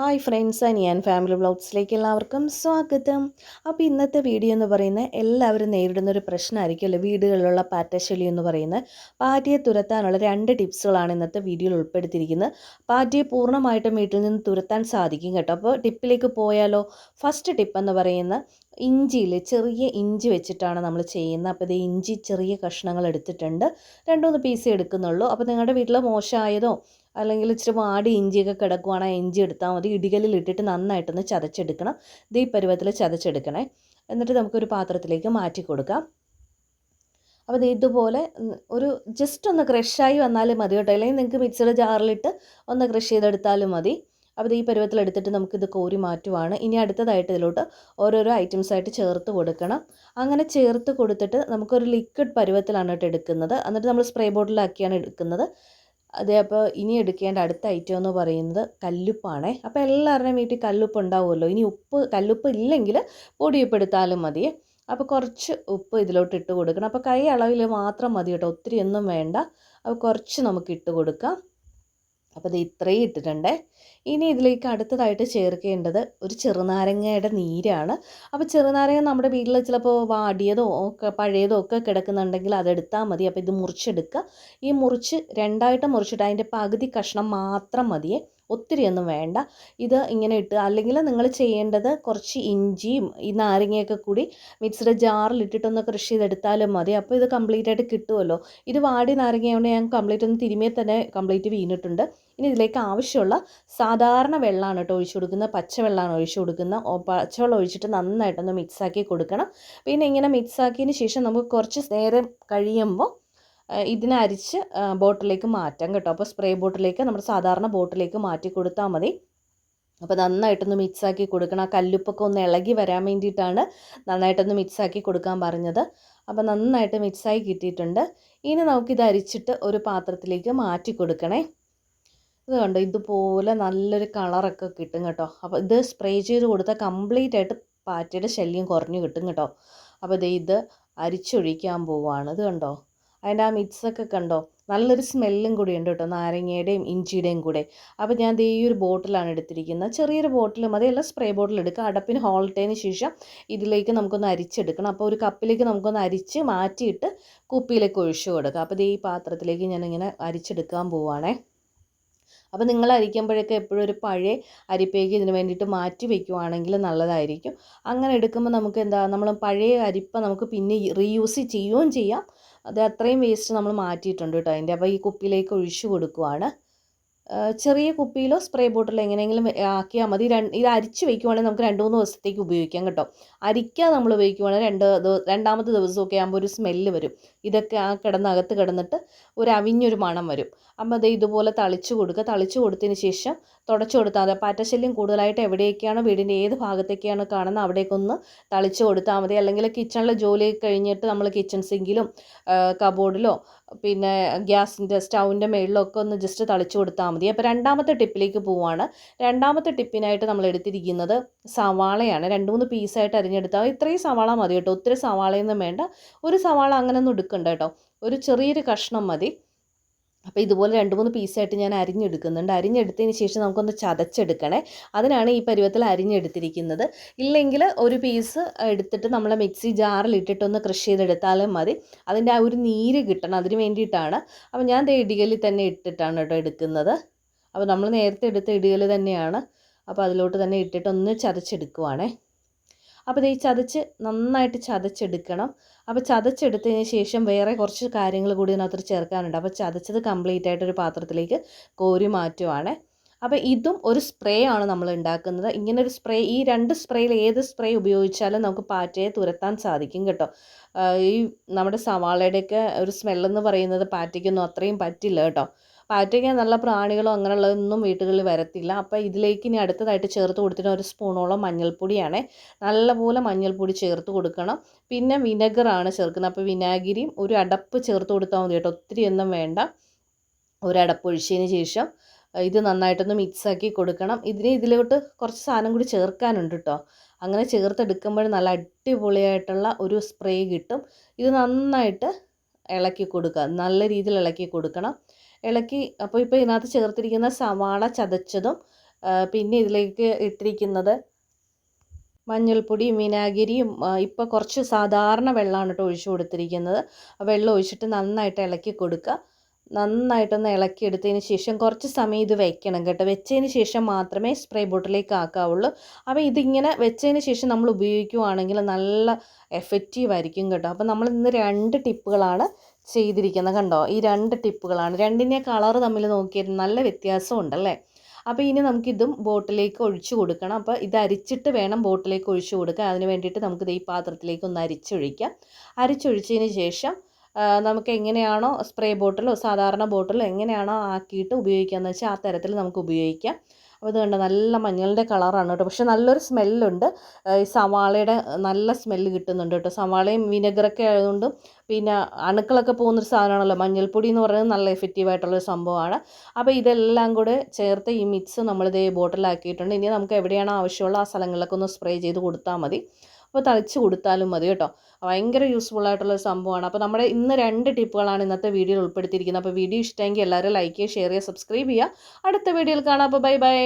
Hi friends ഞാൻ family ബ്ലോഗ്സിലേക്ക് എല്ലാവർക്കും സ്വാഗതം. അപ്പോൾ ഇന്നത്തെ വീഡിയോ എന്ന് പറയുന്നത് എല്ലാവരും നേരിടുന്ന ഒരു പ്രശ്നമായിരിക്കുമല്ലോ? വീടുകളിലുള്ള പാറ്റശല്യം എന്ന് പറയുന്നത്. പാറ്റയെ തുരത്താനുള്ള രണ്ട് ടിപ്സുകളാണ് ഇന്നത്തെ വീഡിയോയിൽ ഉൾപ്പെടുത്തിയിരിക്കുന്നത്. പാറ്റയെ പൂർണമായിട്ടും വീട്ടിൽ നിന്ന് തുരത്താൻ സാധിക്കും കേട്ടോ. അപ്പോൾ ടിപ്പിലേക്ക് പോയാലോ? ഫസ്റ്റ് ടിപ്പ് എന്ന് പറയുന്നത് ഇഞ്ചിയിൽ ചെറിയ ഇഞ്ചി വെച്ചിട്ടാണ് നമ്മൾ ചെയ്യുന്നത്. അപ്പോൾ ഇത് ഇഞ്ചി ചെറിയ കഷ്ണങ്ങൾ എടുത്തിട്ടുണ്ട്. രണ്ടുമൂന്ന് പീസ് എടുക്കുന്നുള്ളൂ. അപ്പോൾ നിങ്ങളുടെ വീട്ടിൽ മോശമായതോ അല്ലെങ്കിൽ ഇച്ചിരി വാടി ഇഞ്ചിയൊക്കെ കിടക്കുവാണെങ്കിൽ ഇഞ്ചി എടുത്താൽ മതി. ഇടികലിൽ ഇട്ടിട്ട് നന്നായിട്ടൊന്ന് ചതച്ചെടുക്കണം. ഈ പരുവത്തിൽ ചതച്ചെടുക്കണേ. എന്നിട്ട് നമുക്കൊരു പാത്രത്തിലേക്ക് മാറ്റി കൊടുക്കാം. അപ്പോൾ ഇതുപോലെ ഒരു ജസ്റ്റ് ഒന്ന് ക്രഷായി വന്നാലും മതി കേട്ടോ. അല്ലെങ്കിൽ നിങ്ങൾക്ക് മിക്സിയുടെ ജാറിലിട്ട് ഒന്ന് ക്രഷ് ചെയ്തെടുത്താലും മതി. അപ്പോൾ ഈ പരുവത്തിൽ എടുത്തിട്ട് നമുക്കിത് കോരി മാറ്റുവാണ്. ഇനി അടുത്തതായിട്ട് ഇതിലോട്ട് ഓരോരോ ഐറ്റംസ് ആയിട്ട് ചേർത്ത് കൊടുക്കണം. അങ്ങനെ ചേർത്ത് കൊടുത്തിട്ട് നമുക്കൊരു ലിക്വിഡ് പരുവത്തിലാണ് കേട്ടോ എടുക്കുന്നത്. എന്നിട്ട് നമ്മൾ സ്പ്രേ ബോട്ടിലാക്കിയാണ് എടുക്കുന്നത്. അതെ അപ്പോൾ ഇനി എടുക്കേണ്ട അടുത്ത ഐറ്റം എന്ന് പറയുന്നത് കല്ലുപ്പാണേ. അപ്പോൾ എല്ലാവരുടെയും വീട്ടിൽ കല്ലുപ്പ് ഉണ്ടാവുമല്ലോ. ഇനി ഉപ്പ് കല്ലുപ്പ് ഇല്ലെങ്കിൽ പൊടിയുപ്പ് എടുത്താലും മതി. അപ്പോൾ കുറച്ച് ഉപ്പ് ഇതിലോട്ട് ഇട്ട് കൊടുക്കണം. അപ്പോൾ കൈ അളവിൽ മാത്രം മതി കേട്ടോ. ഒത്തിരി ഒന്നും വേണ്ട. അപ്പോൾ കുറച്ച് നമുക്ക് ഇട്ട് കൊടുക്കാം. അപ്പോൾ ഇത് ഇത്രയും ഇട്ടിട്ടുണ്ട്. ഇനി ഇതിലേക്ക് അടുത്തതായിട്ട് ചേർക്കേണ്ടത് ഒരു ചെറുനാരങ്ങയുടെ നീരാണ്. അപ്പോൾ ചെറുനാരങ്ങ നമ്മുടെ വീട്ടിൽ ചിലപ്പോൾ വാടിയതോ ഒക്കെ പഴയതോ ഒക്കെ കിടക്കുന്നുണ്ടെങ്കിൽ അതെടുത്താൽ മതി. അപ്പോൾ ഇത് മുറിച്ചെടുക്കുക. ഈ മുറിച്ച് രണ്ടായിട്ട് മുറിച്ചിട്ട് അതിന്റെ പകുതി കഷ്ണം മാത്രം മതിയേ. ഒത്തിരിയൊന്നും വേണ്ട. ഇത് ഇങ്ങനെ ഇട്ട് അല്ലെങ്കിൽ നിങ്ങൾ ചെയ്യേണ്ടത് കുറച്ച് ഇഞ്ചിയും ഈ നാരങ്ങയൊക്കെ കൂടി മിക്സിയുടെ ജാറിൽ ഇട്ടിട്ടൊന്ന് കൃഷി ചെയ്തെടുത്താലും മതി. അപ്പോൾ ഇത് കംപ്ലീറ്റ് ആയിട്ട് കിട്ടുമല്ലോ. ഇത് വാടി നാരങ്ങയോണ്ട് ഞാൻ കംപ്ലീറ്റ് ഒന്ന് തിരുമ്മിയെ തന്നെ കംപ്ലീറ്റ് വീണിട്ടുണ്ട്. ഇനി ഇതിലേക്ക് ആവശ്യമുള്ള സാധാരണ വെള്ളമാണ് കേട്ടോ ഒഴിച്ചു കൊടുക്കുന്നത്. പച്ചവെള്ളമാണ് ഒഴിച്ചു കൊടുക്കുന്നത്. പച്ചവെള്ളം ഒഴിച്ചിട്ട് നന്നായിട്ടൊന്ന് മിക്സാക്കി കൊടുക്കണം. പിന്നെ ഇങ്ങനെ മിക്സാക്കിയതിന് ശേഷം നമുക്ക് കുറച്ച് നേരം കഴിയുമ്പോൾ ഇതിനെ അരിച്ച് ബോട്ടിലേക്ക് മാറ്റാം കേട്ടോ. അപ്പോൾ സ്പ്രേ ബോട്ടിലേക്ക് നമ്മുടെ സാധാരണ ബോട്ടിലേക്ക് മാറ്റി കൊടുത്താൽ മതി. അപ്പോൾ നന്നായിട്ടൊന്ന് മിക്സാക്കി കൊടുക്കണം. ആ കല്ലുപ്പൊക്കെ ഒന്ന് ഇളകി വരാൻ വേണ്ടിയിട്ടാണ് നന്നായിട്ടൊന്ന് മിക്സാക്കി കൊടുക്കാൻ പറഞ്ഞത്. അപ്പോൾ നന്നായിട്ട് മിക്സായി കിട്ടിയിട്ടുണ്ട്. ഇനി നമുക്കിത് അരിച്ചിട്ട് ഒരു പാത്രത്തിലേക്ക് മാറ്റി കൊടുക്കണേ. ഇത് കണ്ടോ ഇതുപോലെ നല്ലൊരു കളറൊക്കെ കിട്ടും കേട്ടോ. അപ്പോൾ ഇത് സ്പ്രേ ചെയ്ത് കൊടുത്താൽ കംപ്ലീറ്റ് ആയിട്ട് പാറ്റയുടെ ശല്യം കുറഞ്ഞു കിട്ടും കേട്ടോ. അപ്പോൾ ഇത് ഇത് അരിച്ചൊഴിക്കാൻ പോവുകയാണ് ഇത് കണ്ടോ? അതിന്റെ ആ മിക്സൊക്കെ കണ്ടോ? നല്ലൊരു സ്മെല്ലും കൂടി ഉണ്ട് കേട്ടോ നാരങ്ങയുടെയും ഇഞ്ചിയുടെയും കൂടെ. അപ്പോൾ ഞാൻ ദേ ഈ ഒരു ബോട്ടിലാണ് എടുത്തിരിക്കുന്നത്. ചെറിയൊരു ബോട്ടിലും മതി അല്ല സ്പ്രേ ബോട്ടിൽ എടുക്കുക. അടപ്പിന് ഹോൾട്ടതിന് ശേഷം ഇതിലേക്ക് നമുക്കൊന്ന് അരിച്ചെടുക്കണം. അപ്പോൾ ഒരു കപ്പിലേക്ക് നമുക്കൊന്ന് അരിച്ച് മാറ്റിയിട്ട് കുപ്പിയിലേക്ക് ഒഴിച്ചു കൊടുക്കുക. അപ്പോൾ ദേ ഈ പാത്രത്തിലേക്ക് ഞാനിങ്ങനെ അരിച്ചെടുക്കാൻ പോവുകയാണേ. അപ്പോൾ നിങ്ങൾ അരിക്കുമ്പോഴൊക്കെ എപ്പോഴും ഒരു പഴയ അരിപ്പേക്ക് ഇതിന് വേണ്ടിയിട്ട് മാറ്റി വെക്കുവാണെങ്കിൽ നല്ലതായിരിക്കും. അങ്ങനെ എടുക്കുമ്പോൾ നമുക്ക് എന്താ നമ്മൾ പഴയ അരിപ്പ നമുക്ക് പിന്നെ റീയൂസ് ചെയ്യുകയും ചെയ്യാം. അത് അത്രയും വേസ്റ്റ് നമ്മൾ മാറ്റിയിട്ടുണ്ട് കേട്ടോ. അതിന്റെ അപ്പോൾ ഈ കുപ്പിയിലേക്ക് ഒഴിച്ചു കൊടുക്കുവാണ്. ചെറിയ കുപ്പിയിലോ സ്പ്രേ ബോട്ടിലോ എങ്ങനെയെങ്കിലും ആക്കിയാൽ മതി. ഇത് അരിച്ച് വയ്ക്കുവാണെങ്കിൽ നമുക്ക് രണ്ട് മൂന്ന് ദിവസത്തേക്ക് ഉപയോഗിക്കാം കേട്ടോ. അരിക്കാതെ നമ്മൾ ഉപയോഗിക്കുവാണെങ്കിൽ രണ്ട് രണ്ടാമത്തെ ദിവസമൊക്കെ ആകുമ്പോൾ ഒരു സ്മെല്ല് വരും. ഇതൊക്കെ ആ കിടന്നകത്ത് കിടന്നിട്ട് ഒരു അവിഞ്ഞൊരു മണം വരും. അപ്പോൾ അത് ഇതുപോലെ തളിച്ച് കൊടുക്കുക. തളിച്ച് കൊടുത്തതിന് ശേഷം തുടച്ചു കൊടുത്താൽ മതി. പാറ്റശല്യം കൂടുതലായിട്ട് എവിടെയൊക്കെയാണോ വീടിന്റെ ഏത് ഭാഗത്തേക്കാണ് കാണുന്നത് അവിടേക്കൊന്ന് തളിച്ച് കൊടുത്താൽ മതി. അല്ലെങ്കിൽ കിച്ചണിലെ ജോലി കഴിഞ്ഞിട്ട് നമ്മൾ കിച്ചൺ സിങ്കിലും കബോർഡിലോ പിന്നെ ഗ്യാസിന്റെ സ്റ്റൗവിന്റെ മേളിലൊക്കെ ഒന്ന് ജസ്റ്റ് തളിച്ചു കൊടുത്താൽ മതി. അപ്പോൾ രണ്ടാമത്തെ ടിപ്പിലേക്ക് പോവുകയാണ് രണ്ടാമത്തെ ടിപ്പിനായിട്ട് നമ്മൾ എടുത്തിരിക്കുന്നത് സവാളയാണ്. രണ്ട് മൂന്ന് പീസായിട്ട് അരിഞ്ഞെടുത്താൽ ഇത്രയും സവാള മതി കേട്ടോ. ഒത്തിരി സവാളയൊന്നും വേണ്ട. ഒരു സവാള അങ്ങനെ ഒന്നും എടുക്കണ്ട കേട്ടോ. ഒരു ചെറിയൊരു കഷ്ണം മതി. അപ്പോൾ ഇതുപോലെ രണ്ട് മൂന്ന് പീസായിട്ട് ഞാൻ അരിഞ്ഞെടുക്കുന്നുണ്ട്. അരിഞ്ഞെടുത്തതിന് ശേഷം നമുക്കൊന്ന് ചതച്ചെടുക്കണേ. അതിനാണ് ഈ പരുവത്തിൽ അരിഞ്ഞെടുത്തിരിക്കുന്നത്. ഇല്ലെങ്കിൽ ഒരു പീസ് എടുത്തിട്ട് നമ്മൾ മിക്സി ജാറിൽ ഇട്ടിട്ടൊന്ന് ക്രഷ് ചെയ്തെടുത്താലും മതി. അതിന്റെ ആ ഒരു നീര് കിട്ടണം അതിന് വേണ്ടിയിട്ടാണ്. അപ്പോൾ ഞാൻ ദേ ഇടികലിൽ തന്നെ ഇട്ടിട്ടാണ് കേട്ടോ എടുക്കുന്നത്. അപ്പോൾ നമ്മൾ നേരത്തെ എടുത്ത ഇടികൽ തന്നെയാണ്. അപ്പോൾ അതിലോട്ട് തന്നെ ഇട്ടിട്ടൊന്ന് ചതച്ചെടുക്കുവാണേ. അപ്പോൾ ഇത് ഈ ചതച്ച് നന്നായിട്ട് ചതച്ചെടുക്കണം. അപ്പോൾ ചതച്ചെടുത്തതിന് ശേഷം വേറെ കുറച്ച് കാര്യങ്ങൾ കൂടി ഇതിനകത്ത് ചേർക്കാനുണ്ട്. അപ്പോൾ ചതച്ചത് കംപ്ലീറ്റ് ആയിട്ടൊരു പാത്രത്തിലേക്ക് കോരി മാറ്റുവാണ്. അപ്പോൾ ഇതും ഒരു സ്പ്രേ ആണ് നമ്മൾ ഉണ്ടാക്കുന്നത്. ഇങ്ങനെ ഒരു സ്പ്രേ ഈ രണ്ട് സ്പ്രേയിൽ ഏത് സ്പ്രേ ഉപയോഗിച്ചാലും നമുക്ക് പാറ്റയെ തുരത്താൻ സാധിക്കും കേട്ടോ. ഈ നമ്മുടെ സവാളയുടെയൊക്കെ ഒരു സ്മെല്ലെന്ന് പറയുന്നത് പാറ്റയ്ക്കൊന്നും അത്രയും പറ്റില്ല കേട്ടോ. പാറ്റയ്ക്ക നല്ല പ്രാണികളോ അങ്ങനെയുള്ളതൊന്നും വീട്ടുകളിൽ വരത്തില്ല. അപ്പോൾ ഇതിലേക്ക് ഇനി അടുത്തതായിട്ട് ചേർത്ത് കൊടുത്തിട്ട് ഒരു സ്പൂണോളം മഞ്ഞൾപ്പൊടിയാണ്. നല്ലപോലെ മഞ്ഞൾപ്പൊടി ചേർത്ത് കൊടുക്കണം. പിന്നെ വിനെഗറാണ് ചേർക്കുന്നത്. അപ്പോൾ വിനാഗിരിയും ഒരു അടപ്പ് ചേർത്ത് കൊടുത്താൽ മതി കേട്ടോ. ഒത്തിരി ഒന്നും വേണ്ട. ഒരു അടപ്പ് ഒഴിച്ചതിന് ശേഷം ഇത് നന്നായിട്ടൊന്ന് മിക്സാക്കി കൊടുക്കണം. ഇതിന് ഇതിലോട്ട് കുറച്ച് സാധനം കൂടി ചേർക്കാനുണ്ട് കേട്ടോ. അങ്ങനെ ചേർത്തെടുക്കുമ്പോൾ നല്ല അടിപൊളിയായിട്ടുള്ള ഒരു സ്പ്രേ കിട്ടും. ഇത് നന്നായിട്ട് ഇളക്കി കൊടുക്കുക. നല്ല രീതിയിൽ ഇളക്കി കൊടുക്കണം. ഇളക്കി അപ്പോൾ ഇപ്പോൾ ഇതിനകത്ത് ചേർത്തിരിക്കുന്ന സവാള ചതച്ചതും പിന്നെ ഇതിലേക്ക് ഇട്ടിരിക്കുന്നത് മഞ്ഞൾപ്പൊടിയും വിനാഗിരിയും ഇപ്പോൾ കുറച്ച് സാധാരണ വെള്ളമാണ് കേട്ടോ ഒഴിച്ചു കൊടുത്തിരിക്കുന്നത്. വെള്ളം ഒഴിച്ചിട്ട് നന്നായിട്ട് ഇളക്കി കൊടുക്കുക. നന്നായിട്ടൊന്ന് ഇളക്കി എടുത്തതിന് ശേഷം കുറച്ച് സമയം ഇത് വെക്കണം കേട്ടോ. വെച്ചതിന് ശേഷം മാത്രമേ സ്പ്രേ ബോട്ടിലേക്ക് ആക്കാവുള്ളൂ. അപ്പോൾ ഇതിങ്ങനെ വെച്ചതിന് ശേഷം നമ്മൾ ഉപയോഗിക്കുവാണെങ്കിൽ നല്ല എഫക്റ്റീവ് ആയിരിക്കും കേട്ടോ. അപ്പോൾ നമ്മൾ ഇന്ന് രണ്ട് ടിപ്പുകളാണ് ചെയ്തിരിക്കുന്നത് കണ്ടോ? ഈ രണ്ട് ടിപ്പുകളാണ്. രണ്ടിന്റെ കളർ തമ്മിൽ നോക്കിയാൽ നല്ല വ്യത്യാസമുണ്ടല്ലേ? അപ്പോൾ ഇനി നമുക്കിതും ബോട്ടിലേക്ക് ഒഴിച്ചു കൊടുക്കണം. അപ്പോൾ ഇത് അരിച്ചിട്ട് വേണം ബോട്ടിലേക്ക് ഒഴിച്ചു കൊടുക്കാൻ. അതിന് വേണ്ടിയിട്ട് നമുക്കിത് ഈ പാത്രത്തിലേക്ക് ഒന്ന് അരിച്ചൊഴിക്കാം. അരിച്ചൊഴിച്ചതിന് ശേഷം നമുക്ക് എങ്ങനെയാണോ സ്പ്രേ ബോട്ടിലോ സാധാരണ ബോട്ടിലോ എങ്ങനെയാണോ ആക്കിയിട്ട് ഉപയോഗിക്കാമെന്ന് വെച്ചാൽ ആ തരത്തിൽ നമുക്ക് ഉപയോഗിക്കാം. അപ്പോൾ ഇത് കണ്ടോ നല്ല മഞ്ഞളിന്റെ കളറാണ് കേട്ടോ. പക്ഷെ നല്ലൊരു സ്മെല്ലുണ്ട് ഈ സവാളയുടെ നല്ല സ്മെല്ല് കിട്ടുന്നുണ്ട് കേട്ടോ. സവാളയും വിനെഗറൊക്കെ ആയതുകൊണ്ട് പിന്നെ അണുക്കളൊക്കെ പോകുന്നൊരു സാധനമാണല്ലോ. മഞ്ഞൾപ്പൊടി എന്ന് പറയുന്നത് നല്ല എഫക്റ്റീവ് ആയിട്ടുള്ളൊരു സംഭവമാണ്. അപ്പോൾ ഇതെല്ലാം കൂടെ ചേർത്ത് ഈ മിക്സ് നമ്മളിത് ബോട്ടിലാക്കിയിട്ടുണ്ട് ഇനി നമുക്ക് എവിടെയാണോ ആവശ്യമുള്ള ആ സ്ഥലങ്ങളിലൊക്കെ ഒന്ന് സ്പ്രേ ചെയ്ത് കൊടുത്താൽ മതി. അപ്പോൾ തളിച്ച് കൊടുത്താലും മതി കേട്ടോ. ഭയങ്കര യൂസ്ഫുൾ ആയിട്ടുള്ള സംഭവമാണ്. അപ്പോൾ നമ്മുടെ ഇന്ന് രണ്ട് ടിപ്പുകളാണ് ഇന്നത്തെ വീഡിയോയിൽ ഉൾപ്പെടുത്തിയിരിക്കുന്നത്. അപ്പോൾ വീഡിയോ ഇഷ്ടമെങ്കിൽ എല്ലാവരും ലൈക്ക് ചെയ്യുക ഷെയർ ചെയ്യുക സബ്സ്ക്രൈബ് ചെയ്യുക. അടുത്ത വീഡിയോയിൽ കാണാം. അപ്പോൾ ബൈ ബൈ